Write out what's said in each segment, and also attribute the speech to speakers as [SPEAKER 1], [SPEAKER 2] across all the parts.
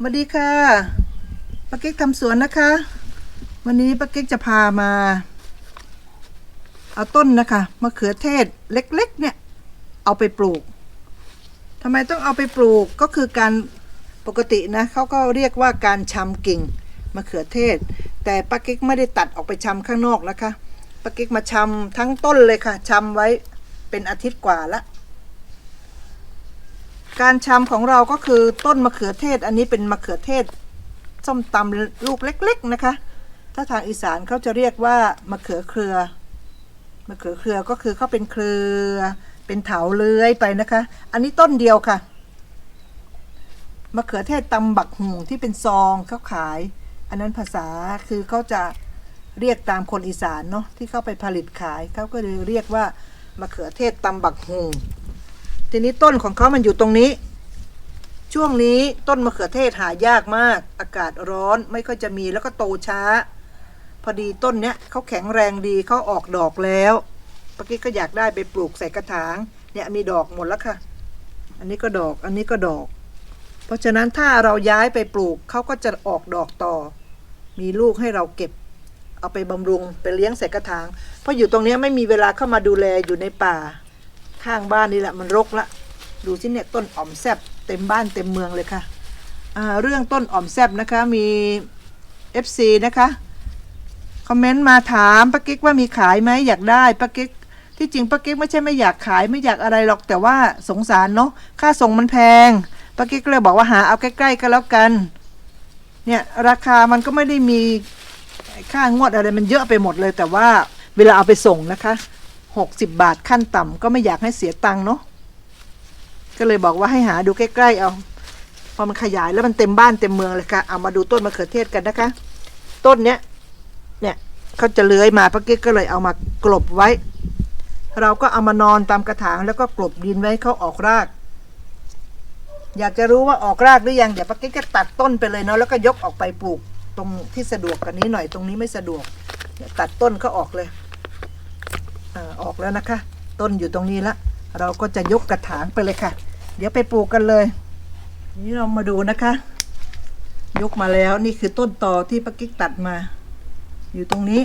[SPEAKER 1] สวัสดีค่ะป้ากิ๊กทำสวนนะคะ วันนี้ป้ากิ๊กจะพามา เอาต้นนะคะมะเขือเทศเล็ก ๆ เนี่ย เอาไปปลูกทำไมต้องเอาไปปลูกก็คือการปกตินะเขาก็เรียกว่าการชำกิ่งมะเขือเทศ แต่ป้ากิ๊กไม่ได้ตัดออกไปชำข้างนอกนะคะป้ากิ๊กมาชำทั้งต้นเลยค่ะชำไว้เป็นอาทิตย์กว่าละ การชำของเราก็คือต้นมะเขือเทศ อันนี้เป็นมะเขือเทศส้มตำลูกเล็ก ๆ นะคะ ถ้าทางอีสานเขาจะเรียกว่ามะเขือเครือ มะเขือเครือก็คือเขาเป็นเครือ เป็นเถาเลื้อยไปนะคะ อันนี้ต้นเดียวค่ะ มะเขือเทศตำบักหุงที่เป็นซองเขาขาย อันนั้นภาษาคือเขาจะเรียกตามคนอีสานเนาะที่เขาไปผลิตขายเขาก็เลยเรียกว่ามะเขือเทศตำบักหุง ทีนี้ต้นของเขามันอยู่ตรงนี้ ช่วงนี้ต้นมะเขือเทศหายากมาก อากาศร้อนไม่ค่อยจะมีแล้วก็โตช้า พอดีต้นเนี้ยเขาแข็งแรงดีเขาออกดอกแล้วปกี้ก็อยากได้ไปปลูกใส่กระถาง เนี่ยมีดอกหมดแล้วค่ะ อันนี้ก็ดอก อันนี้ก็ดอก เพราะฉะนั้นถ้าเราย้ายไปปลูกเขาก็จะออกดอกต่อ มีลูกให้เราเก็บ เอาไปบำรุงไปเลี้ยงใส่กระถาง เพราะอยู่ตรงนี้ไม่มีเวลาเข้ามาดูแลอยู่ในป่า ข้างบ้านนี่แหละมันรกละ ดูสิเนี่ยต้นอ่อมแซบเต็มบ้านเต็มเมืองเลยค่ะเรื่องต้นอ่อมแซบนะคะมี FC นะคะคอมเมนต์มาถามป้ากิ๊กว่ามีขายไหมอยากได้ป้ากิ๊กที่จริงป้ากิ๊กไม่ใช่ไม่อยากขายไม่อยากอะไรหรอกแต่ว่าสงสารเนาะค่าส่งมันแพงป้ากิ๊กก็เลยบอกว่าหาเอาใกล้ๆก็แล้วกันเนี่ยราคามันก็ไม่ได้มีค่างวดอะไรมันเยอะไปหมดเลยแต่ว่าเวลาเอาไปส่งนะคะ หกสิบบาทขั้นต่ำก็ไม่อยากให้เสียตังค์เนาะก็เลยบอกว่าให้หาดูใกล้ๆเอาพอมันขยายแล้วมันเต็มบ้านเต็มเมืองเลยค่ะเอามาดูต้นมะเขือเทศกันนะคะ ต้นเนี้ยเนี่ยเขาจะเลื้อยมาป้ากิ๊กก็เลยเอามากลบไว้ เราก็เอามานอนตามกระถางแล้วก็กลบดินไว้ให้เขาออกราก อยากจะรู้ว่าออกรากหรือยังเดี๋ยวป้ากิ๊กก็ตัดต้นไปเลยเนาะแล้วก็ยกออกไปปลูกตรงที่สะดวกกันนี้หน่อยตรงนี้ไม่สะดวกเดี๋ยตัดต้นเขาออกเลย ออกแล้วนะคะ ต้นอยู่ตรงนี้ละ เราก็จะยกกระถางไปเลยค่ะ เดี๋ยวไปปลูกกันเลย นี่เรามาดูนะคะ ยกมาแล้วนี่คือต้นต่อที่ป้ากิ๊กตัดมา อยู่ตรงนี้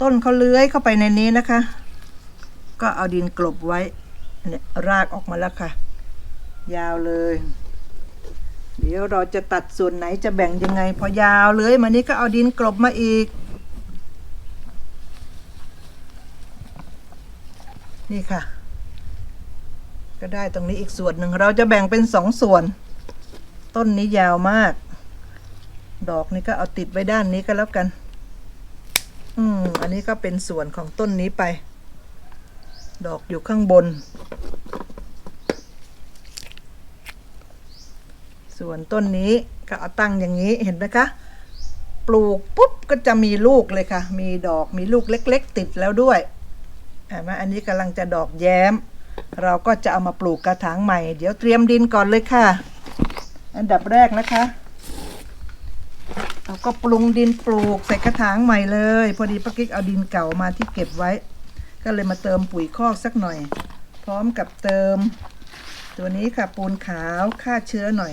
[SPEAKER 1] ต้นเขาเลื้อยเข้าไปในนี้นะคะ ก็เอาดินกลบไว้เนี่ยรากออกมาแล้วค่ะ ยาวเลย เดี๋ยวเราจะตัดส่วนไหนจะแบ่งยังไง พอยาวเลื้อยมานี้ก็เอาดินกลบมาอีก นี่ค่ะ ก็ได้ตรงนี้อีกส่วนหนึ่งเราจะแบ่งเป็นสองส่วน ต้นนี้ยาวมาก ดอกนี้ก็เอาติดไว้ด้านนี้ก็แล้วกัน อืมอันนี้ก็เป็นส่วนของต้นนี้ไป ดอกอยู่ข้างบน ส่วนต้นนี้ก็เอาตั้งอย่างนี้เห็นไหมคะปลูกปุ๊บก็จะมีลูกเลยค่ะ มีดอกมีลูกเล็ก ๆ ติดแล้วด้วย เห็นไหมอันนี้กำลังจะดอกแย้ม เราก็จะเอามาปลูกกระถางใหม่ เดี๋ยวเตรียมดินก่อนเลยค่ะ อันดับแรกนะคะ เราก็ปรุงดินปลูกใส่กระถางใหม่เลย พอดีป้ากิ๊กเอาดินเก่ามาที่เก็บไว้ ก็เลยมาเติมปุ๋ยคอกสักหน่อย พร้อมกับเติม ตัวนี้ค่ะปูนขาวฆ่าเชื้อหน่อย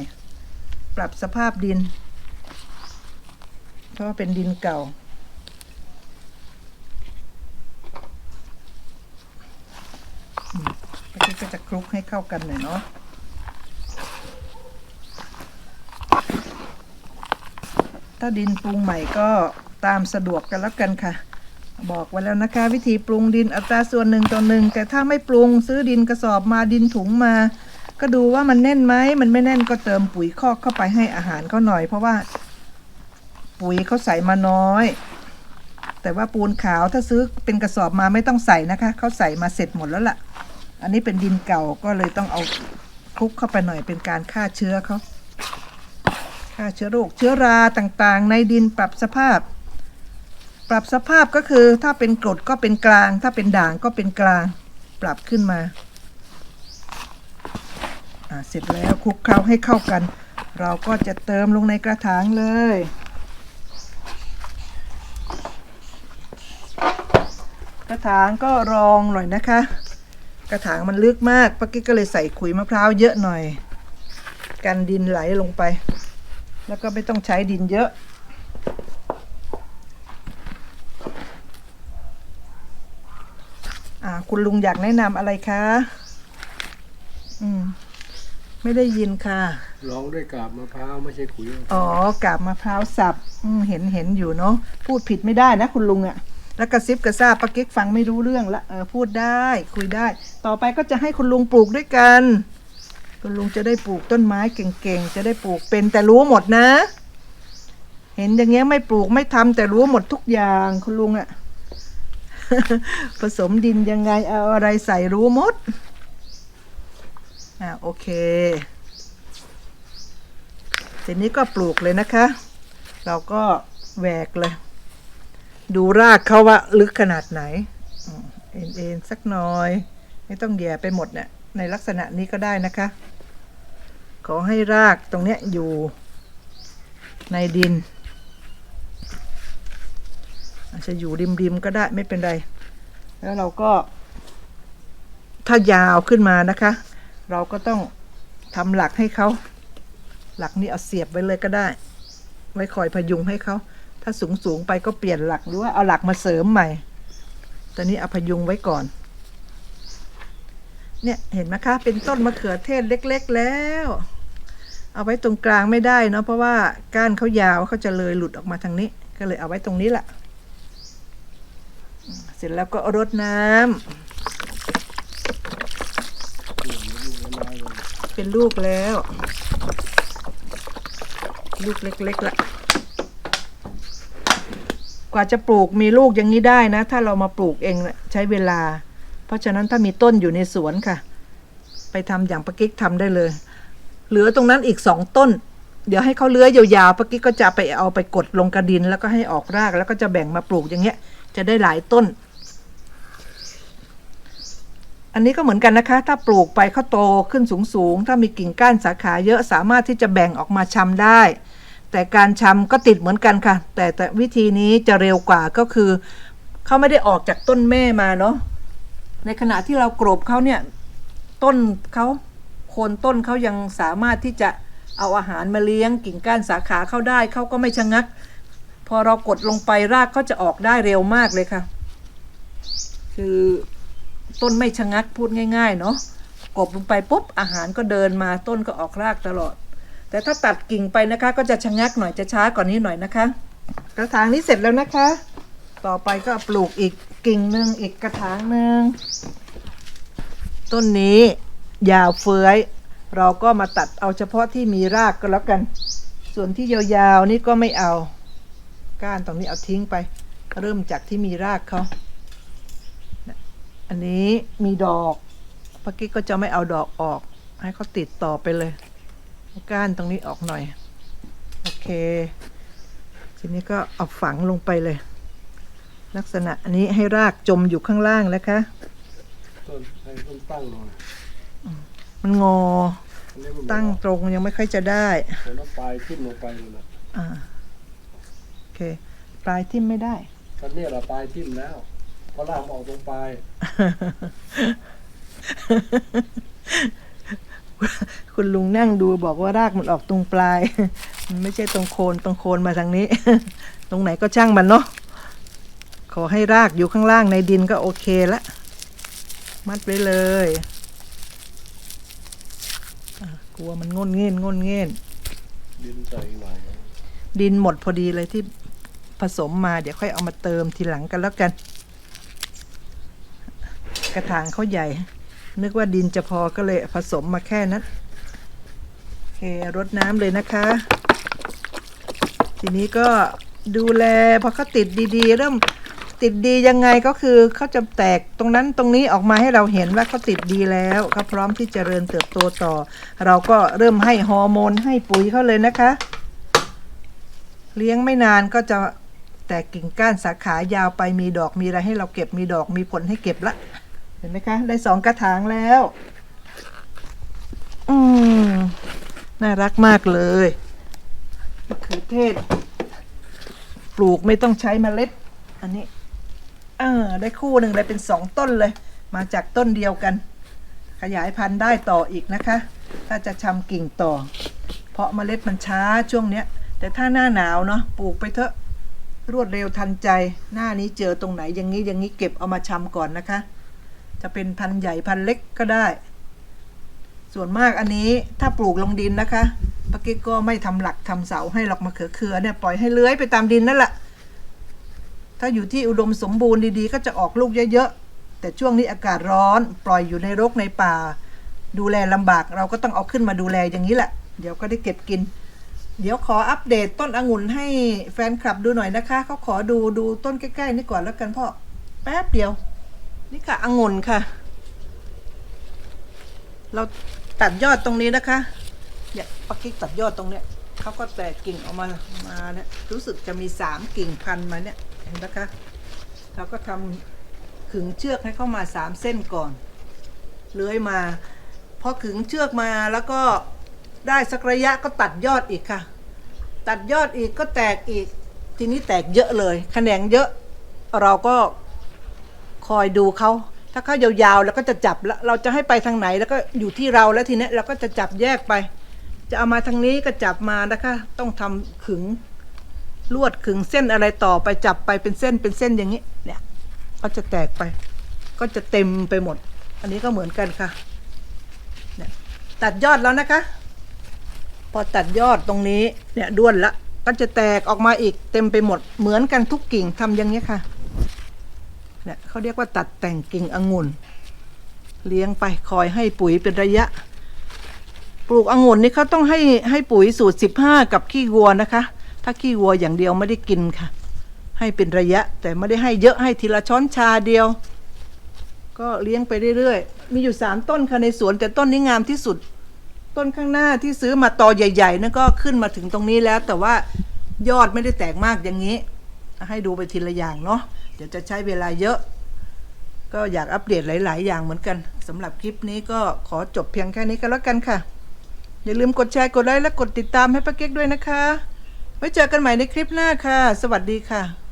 [SPEAKER 1] ปรับสภาพดิน เพราะว่าเป็นดินเก่า อืมป้า ก็จะคลุกให้เข้ากันหน่อยเนาะถ้าดินปรุงใหม่ก็ตามสะดวกกันแล้วกันค่ะ บอกไว้แล้วนะคะ วิธีปรุงดินอัตราส่วนหนึ่งต่อหนึ่งแต่ถ้าไม่ปรุงซื้อดินกระสอบมาดินถุงมา ก็ดูว่ามันแน่นไหมมันไม่แน่นก็เติมปุ๋ยคอกเข้าไปให้อาหารเขาหน่อย เพราะว่าปุ๋ยเขาใส่มาน้อย แต่ว่าปูนขาวถ้าซื้อเป็นกระสอบมาไม่ต้องใส่นะคะเขาใส่มาเสร็จหมดแล้วล่ะ อันนี้เป็นดินเก่าก็เลยต้องเอาคลุกเข้าไปหน่อยเป็นการฆ่าเชื้อเขาฆ่าเชื้อโรคเชื้อราต่างๆ ในดินปรับสภาพ ปรับสภาพก็คือถ้าเป็นกรดก็เป็นกลาง ถ้าเป็นด่างก็เป็นกลาง ปรับขึ้นมาเสร็จแล้วคลุกเคล้าให้เข้ากัน เราก็จะเติมลงในกระถางเลย กระถางก็รองหน่อยนะคะ ระถางมันลึกมากป้ากิ๊กก็เลยใส่ขุยมะพร้าวเยอะหน่อย กันดินไหลลงไป แล้วก็ไม่ต้องใช้ดินเยอะ อ่า คุณลุงอยากแนะนำอะไรคะ อืม ไม่ได้ยินค่ะ
[SPEAKER 2] ร้องด้วยกาบมะพร้าวไม่ใช่ขุยมะพ
[SPEAKER 1] อ๋
[SPEAKER 2] ร้า
[SPEAKER 1] อ
[SPEAKER 2] ว
[SPEAKER 1] กาบมะพร้าวสับอืมเห็นเห็นอยู่เนาะพูดผิดไม่ได้นะคุณลุงอะ แล้วกระซิบกระซาบปะกิ๊กฟังไม่รู้เรื่องละเออพูดได้คุยได้ ต่อไปก็จะให้คุณลุงปลูกด้วยกัน คุณลุงจะได้ปลูกต้นไม้เก่งๆ จะได้ปลูกเป็นแต่รู้หมดนะ เห็นอย่างเงี้ยไม่ปลูกไม่ทำแต่รู้หมดทุกอย่างคุณลุงอะผสมดินยังไงเอาอะไรใส่รู้หมดอ่าโอเคทีนี้ก็ปลูกเลยนะคะ เราก็แหวกเลย ดูรากเขาว่าลึกขนาดไหนเอ็นเอ็นสักหน่อย ไม่ต้องแย่ไปหมดเนี่ยในลักษณะนี้ก็ได้นะคะ ขอให้รากตรงเนี้ยอยู่ในดิน อาจจะอยู่ริมๆก็ได้ไม่เป็นไร แล้วเราก็ ถ้ายาวขึ้นมานะคะ เราก็ต้องทำหลักให้เขา หลักนี้เอาเสียบไว้เลยก็ได้ ไว้คอยพยุงให้เขา ถ้าสูงสูงไปก็เปลี่ยนหลักหรือว่าเอาหลักมาเสริมใหม่ ตอนนี้เอาพยุงไว้ก่อน เนี่ยเห็นไหมคะ เป็นต้นมะเขือเทศเล็ก ๆ แล้ว เอาไว้ตรงกลางไม่ได้เนาะเพราะว่าก้านเขายาวเขาจะเลยหลุดออกมาทางนี้ ก็เลยเอาไว้ตรงนี้แหละเสร็จแล้วก็รดน้ำเป็นลูกแล้ว ลูกเล็กๆละ กว่าจะปลูกมีลูกอย่างนี้ได้นะ ถ้าเรามาปลูกเองใช้เวลา เพราะฉะนั้นถ้ามีต้นอยู่ในสวนค่ะ ไปทำอย่างปะกิ๊กทำได้เลย เหลือตรงนั้นอีกสองต้น เดี๋ยวให้เขาเลื้อยยาวๆปะกิ๊กก็จะไปเอาไปกดลงกระดิน แล้วก็ให้ออกรากแล้วก็จะแบ่งมาปลูกอย่างเงี้ย จะได้หลายต้น อันนี้ก็เหมือนกันนะคะ ถ้าปลูกไปเขาโตขึ้นสูงๆถ้ามีกิ่งก้านสาขาเยอะสามารถที่จะแบ่งออกมาชำได้ แต่การชำก็ติดเหมือนกันค่ะ แต่แต่วิธีนี้จะเร็วกว่าก็คือเขาไม่ได้ออกจากต้นแม่มาเนาะในขณะที่เรากรบเขาเนี่ยต้นเขาโคนต้นเขายังสามารถที่จะเอาอาหารมาเลี้ยงกิ่งก้านสาขาเข้าได้เขาก็ไม่ชะงัก พอเรากดลงไปรากเขาจะออกได้เร็วมากเลยค่ะ คือต้นไม่ชะงักพูดง่าย ๆ เนาะกบลงไปปุ๊บอาหารก็เดินมาต้นก็ออกรากตลอด แต่ถ้าตัดกิ่งไปนะคะ ก็จะชะงักหน่อยจะช้ากว่านนี้หน่อยนะคะ กระถางนี้เสร็จแล้วนะคะ ต่อไปก็ปลูกอีกกิ่งหนึ่งอีกกระถางหนึ่งต้นนี้ยาวเฟื้อย เราก็มาตัดเอาเฉพาะที่มีรากก็แล้วกัน ส่วนที่ยาวๆนี่ก็ไม่เอา ก้านตรงนี้เอาทิ้งไป เริ่มจากที่มีรากเขาอันนี้มีดอกเมื่อกี้ก็จะไม่เอาดอกออก ให้เขาติดต่อไปเลย ก้านตรงนี้ออกหน่อย โอเค ทีนี้ก็เอาฝังลงไปเลย ลักษณะอันนี้ให้รากจมอยู่ข้างล่างนะคะ
[SPEAKER 2] ต้นให้ต้นตั้งหน่อย
[SPEAKER 1] มันงอ
[SPEAKER 2] อันนี้มัน
[SPEAKER 1] ตั้งตรงยังไม่ค่อยจะได้
[SPEAKER 2] ผลปลายขึ้นลงไปเลยนะ
[SPEAKER 1] อ่าโอเค ปลายทิ่มไม่ได้
[SPEAKER 2] ตอนนี้เราปลายทิ่มแล้วเพราะรากมันออกตรงปลาย
[SPEAKER 1] คุณลุงนั่งดูบอกว่ารากมันออกตรงปลาย มันไม่ใช่ตรงโคนตรงโคนมาทางนี้ ตรงไหนก็ช่างมันเนาะขอให้รากอยู่ข้างล่างในดินก็โอเคละ มัดไว้เลยอะกลัวมันงนเง่นงนเง่น
[SPEAKER 2] ดินใส่หน่อย
[SPEAKER 1] ดินหมดพอดีเลยที่ผสมมาเดี๋ยวค่อยเอามาเติมทีหลังกันแล้วกัน กระถางเขาใหญ่ นึกว่าดินจะพอก็เลยผสมมาแค่นั้นโอเครดน้ำเลยนะคะ ทีนี้ก็ดูแลพอเขาติดดีๆ เริ่มติดดียังไงก็คือเขาจะแตกตรงนั้นตรงนี้ออกมาให้เราเห็นว่าเขาติดดีแล้วเขาพร้อมที่จะเจริญเติบโตต่อ เราก็เริ่มให้ฮอร์โมนให้ปุ๋ยเขาเลยนะคะ เลี้ยงไม่นานก็จะแตกกิ่งก้านสาขายาวไปมีดอกมีอะไรให้เราเก็บมีดอกมีผลให้เก็บละ ห็นไหมคะ ได้สองกระถางแล้ว อืม น่ารักมากเลยมะเขือเทศ ปลูกไม่ต้องใช้เมล็ด อันนี้ เออ ได้คู่หนึ่งเลยเป็นสองต้นเลย มาจากต้นเดียวกัน ขยายพันธุ์ได้ต่ออีกนะคะ ถ้าจะชำกิ่งต่อ เพราะเมล็ดมันช้าช่วงเนี้ย แต่ถ้าหน้าหนาวเนาะปลูกไปเถอะรวดเร็วทันใจ หน้านี้เจอตรงไหนอย่างนี้อย่างนี้เก็บเอามาชำก่อนนะคะ จะเป็นพันธุ์ใหญ่พันธุ์เล็กก็ได้ ส่วนมากอันนี้ถ้าปลูกลงดินนะคะปากิ๊กก็ไม่ทำหลักทำเสาให้หรอกมะเขือเขือเนี่ยปล่อยให้เลื้อยไปตามดินนั่นแหละ ถ้าอยู่ที่อุดมสมบูรณ์ดีๆ ก็จะออกลูกเยอะๆ แต่ช่วงนี้อากาศร้อนปล่อยอยู่ในรกในป่า ดูแลลำบากเราก็ต้องเอาขึ้นมาดูแลอย่างนี้แหละ เดี๋ยวก็ได้เก็บกิน เดี๋ยวขออัปเดตต้นองุ่นให้แฟนคลับดูหน่อยนะคะเขาขอดูดูต้นใกล้ๆนี่ก่อนแล้วกันพ่อแป๊บเดียว นี่ค่ะองุ่นค่ะ เราตัดยอดตรงนี้นะคะเนี่ยปักกิ๊กตัดยอดตรงเนี้ยเขาก็แตกกิ่งออกมามาเนี่ยรู้สึกจะมีสามกิ่งพันมาเนี่ยเห็นนะคะเราก็ทำขึงเชือกให้เข้ามาสามเส้นก่อน เลื้อยมาพอขึงเชือกมาแล้วก็ได้สักระยะก็ตัดยอดอีกค่ะ ตัดยอดอีกก็แตกอีก ทีนี้แตกเยอะเลยแขนงเยอะ เราก็ คอยดูเขาถ้าเขายาวๆแล้วก็จะจับแล้วเราจะให้ไปทางไหนแล้วก็อยู่ที่เราแล้วทีเนี้ยเราก็จะจับแยกไป จะเอามาทางนี้ก็จับมานะคะ ต้องทำขึงลวดขึงเส้นอะไรต่อไปจับไปเป็นเส้นเป็นเส้นอย่างนี้เนี่ยก็จะแตกไป ก็จะเต็มไปหมด อันนี้ก็เหมือนกันค่ะเนี่ยตัดยอดแล้วนะคะ พอตัดยอดตรงนี้เนี่ยด้วนละก็จะแตกออกมาอีกเต็มไปหมดเหมือนกันทุกกิ่งทำอย่างนี้ค่ะ เนี่ยเขาเรียกว่าตัดแต่งกิ่งองุ่น เลี้ยงไปคอยให้ปุ๋ยเป็นระยะ ปลูกองุ่นนี่เขาต้องให้ให้ปุ๋ยสูตรสิบห้ากับขี้วัวนะคะ ถ้าขี้วัวอย่างเดียวไม่ได้กินค่ะ ให้เป็นระยะ แต่ไม่ได้ให้เยอะให้ทีละช้อนชาเดียว ก็เลี้ยงไปเรื่อยๆ มีอยู่สามต้นค่ะในสวนแต่ต้นนี้งามที่สุด ต้นข้างหน้าที่ซื้อมาตอใหญ่ๆนั่นก็ขึ้นมาถึงตรงนี้แล้ว แต่ว่ายอดไม่ได้แตกมากอย่างนี้ ให้ดูไปทีละอย่างเนาะ เดี๋ยวจะใช้เวลาเยอะ ก็อยากอัปเดตหลาย ๆ อย่างเหมือนกันสำหรับคลิปนี้ก็ขอจบเพียงแค่นี้ก็แล้วกันค่ะ อย่าลืมกดแชร์กดไลค์และกดติดตามให้ป้าเก๊กด้วยนะคะ ไว้เจอกันใหม่ในคลิปหน้าค่ะ สวัสดีค่ะ